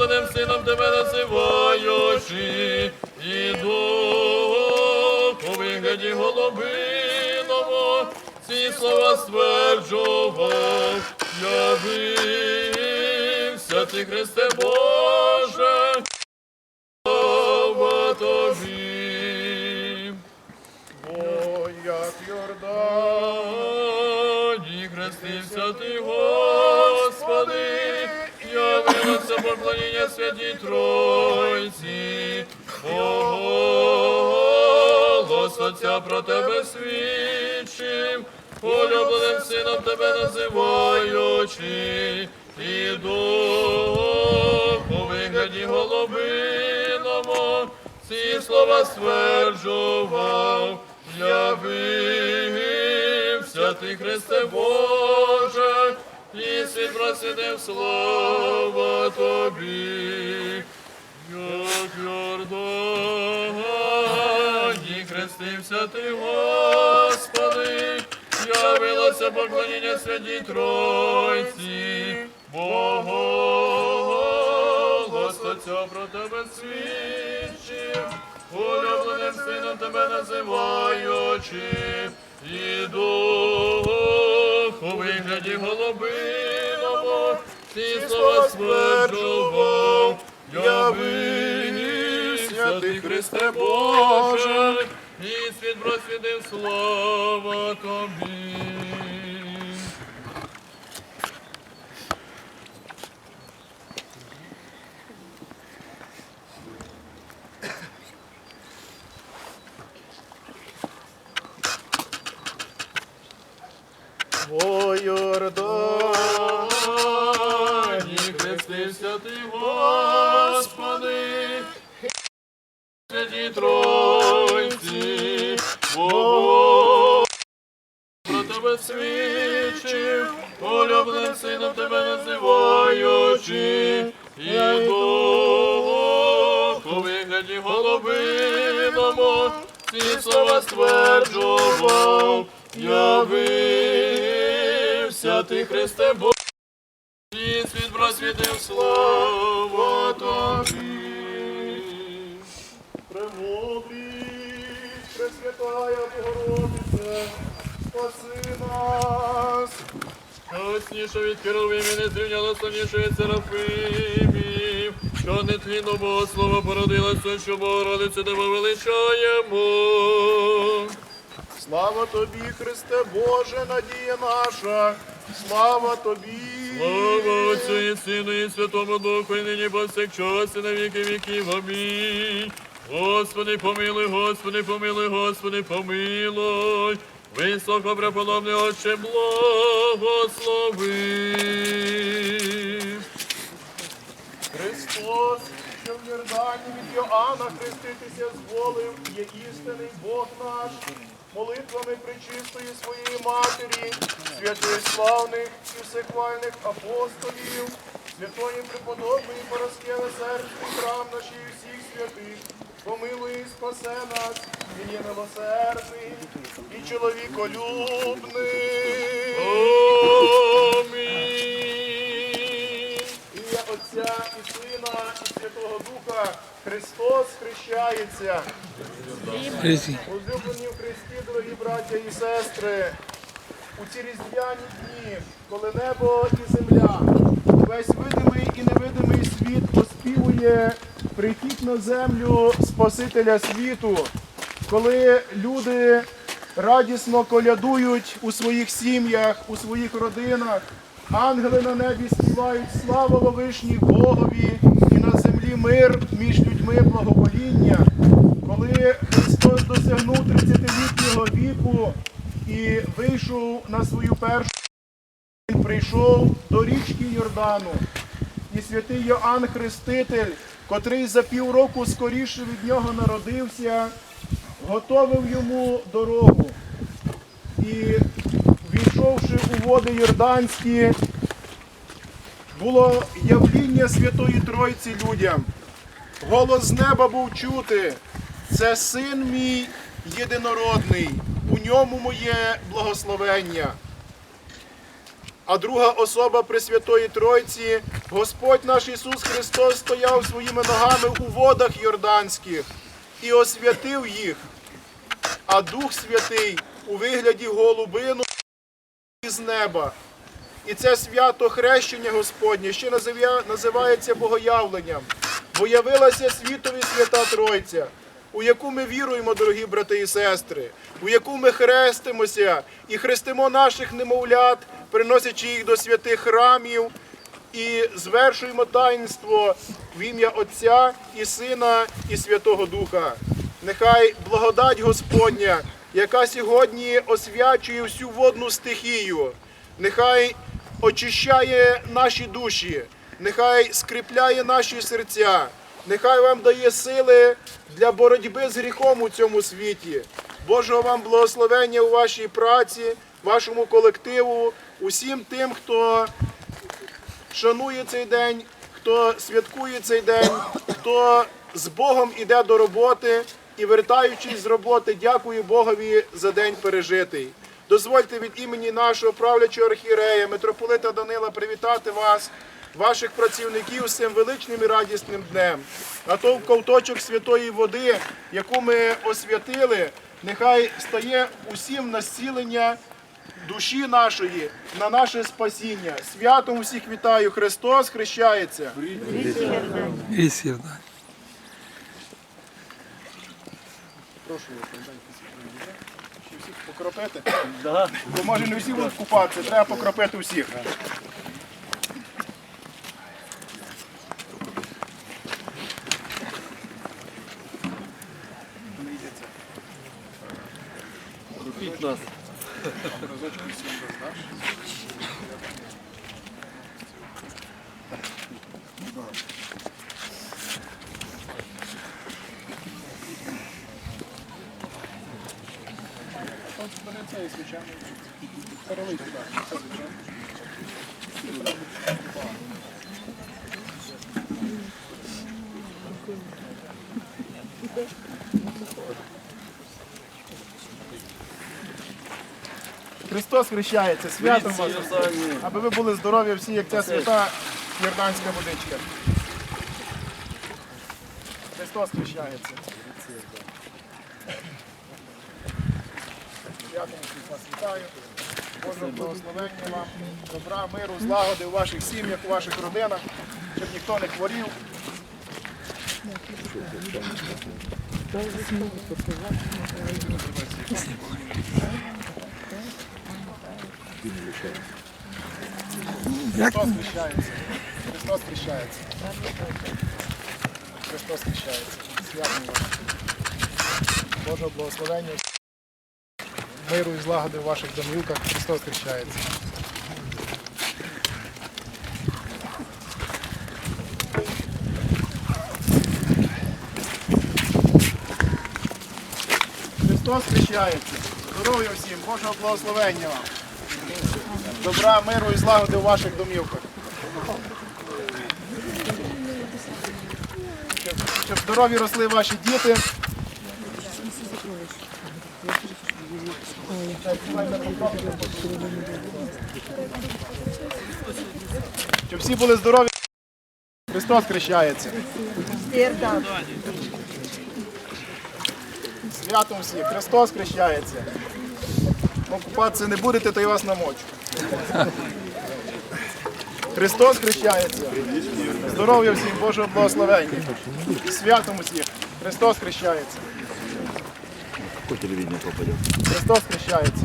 улюбленим сином тебе називаючи, і у вигляді голубиному, ці слова стверджував, явився ти, Христе Боже, слава тобі. Отця про тебе свідчив, улюбленим сином тебе називаючи, і дух у вигляді голубиному, ці слова стверджував, явився ти, Христе Боже, і світ просвітив слава тобі, як Йордані хрестився ти, Господи, явилося поклоніння святій Тройці, Бого, Отця про тебе свідчив, улюбленим сином тебе називаючи, і дух у вигляді голубиного, ці слова стверджував, явився ти, Христе Боже, і світ просвітив слава тобі. о хрестився ти, Господи, святі свідчив, улюбленим сином тебе називаючи, і Бог у вигляді голубиному, ці слова стверджував, явився ти, Христе Бог. І світ просвітив слава тобі. премудрість, Пресвятая Богородице, спаси нас. Голосніше від керовим і не зрівняно славніше від серафимів, що нетлінно Богослова породилася, що Богородицю тебе величаємо. Слава тобі, Христе Боже, надія наша, слава тобі. Слава Отцю і Сину і Святому Духу, і нині повсякчас, і на віки віків. Амінь. Господи, помилуй, Господи, помилуй, Господи, помилуй. Високо преподобний Отче, благослови. Христос, що в Йордані від Йоанна хреститися зволив, є істинний Бог наш, молитвами причистої своєї матері, святих славних і всехвальних апостолів, святої преподобної Пороскеви серцю храм нашій і всіх святих, помилуй і спасе нас, він є милосердний і чоловіколюбний. Амінь. Ім'я Отця і Сина, і Святого Духа Христос хрещається. Возлюблені в Христі, дорогі браття і сестри, у ці різдвяні дні, коли небо і земля, весь видимий і невидимий світ оспівує прихід на землю Спасителя світу, коли люди радісно колядують у своїх сім'ях, у своїх родинах, ангели на небі співають слава Вовишній Богові і на землі мир між людьми благовоління коли Христос досягнув 30-літнього віку і вийшов на свою першу, він прийшов до річки Йордану. І святий Йоанн Хреститель, котрий за півроку скоріше від нього народився, готовив йому дорогу. І війшовши у води Йорданські, було явління Святої Тройці людям. Голос з неба був чути. Це син мій єдинородний, у ньому моє благословення. А друга особа Пресвятої Тройці, Господь наш Ісус Христос стояв своїми ногами у водах Йорданських і освятив їх, а Дух Святий у вигляді голубину із неба. І це свято хрещення Господнє ще називається Богоявленням, бо явилася світові свята Тройця, у яку ми віруємо, дорогі брати і сестри, у яку ми хрестимося і хрестимо наших немовлят, приносячи їх до святих храмів, і звершуємо таїнство в ім'я Отця і Сина і Святого Духа. Нехай благодать Господня, яка сьогодні освячує всю водну стихію, нехай очищає наші душі, нехай скріпляє наші серця, нехай вам дає сили для боротьби з гріхом у цьому світі. Божого вам благословення у вашій праці, вашому колективу, усім тим, хто шанує цей день, хто святкує цей день, хто з Богом іде до роботи і, вертаючись з роботи, дякую Богові за день пережитий. Дозвольте від імені нашого правлячого архієрея, митрополита Данила, привітати вас, ваших працівників з цим величним і радісним днем. А то в ковточок святої води, яку ми освятили, нехай стає усім на зцілення душі нашої на наше спасіння. Святом усіх вітаю! Христос хрещається! Прошу покропити? Бо може не всі будуть купатися, треба покропити всіх. Не йдеться. Купіть нас. Разочок всім роздаш. От бери цей, звичайно. Перелий туди. Це звичайно. Христос хрещається, святом вас, аби ви були здорові всі, як ця свята Йорданська водичка. Христос хрещається. Святом всіх вас вітаю. Божого благословення вам, добра, миру, злагоди у ваших сім'ях, у ваших родинах, щоб ніхто не хворів. Христос хрещається. Христос хрещається. Христос хрещається. Святом вас. Божого благословення. Миру і злагоди в ваших домівках. Христос хрещається. Христос хрещається. Здоров'я всім, Божого благословення вам. Добра, миру і злагоди у ваших домівках. Щоб, здорові росли ваші діти. Щоб всі були здорові. Христос хрещається. Святом всіх. Христос хрещається. Купатися не будете, то я вас намочу. Христос хрещається. Здоров'я всім, Божого благословення. Святом усіх. Христос хрещається. Христос хрещається.